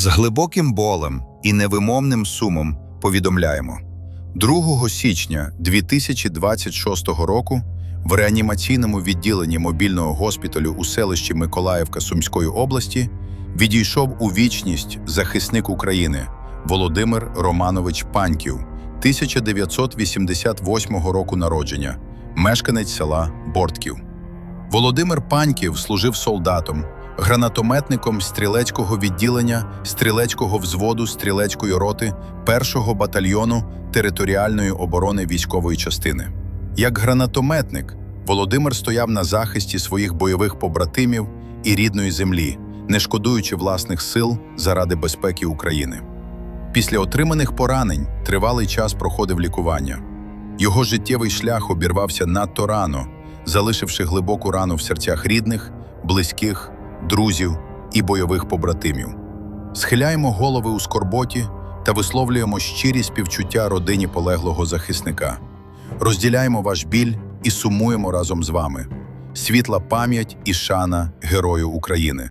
З глибоким болем і невимовним сумом повідомляємо. 2 січня 2026 року в реанімаційному відділенні мобільного госпіталю у селищі Миколаївка Сумської області відійшов у вічність захисник України Володимир Романович Паньків, 1988 року народження, мешканець села Бортків. Володимир Паньків служив солдатом, гранатометником стрілецького відділення стрілецького взводу стрілецької роти 1-го батальйону територіальної оборони військової частини. Як гранатометник, Володимир стояв на захисті своїх бойових побратимів і рідної землі, не шкодуючи власних сил заради безпеки України. Після отриманих поранень тривалий час проходив лікування. Його життєвий шлях обірвався надто рано, залишивши глибоку рану в серцях рідних, близьких, друзів і бойових побратимів. Схиляємо голови у скорботі та висловлюємо щирі співчуття родині полеглого захисника. Розділяємо ваш біль і сумуємо разом з вами. Світла пам'ять і шана Герою України.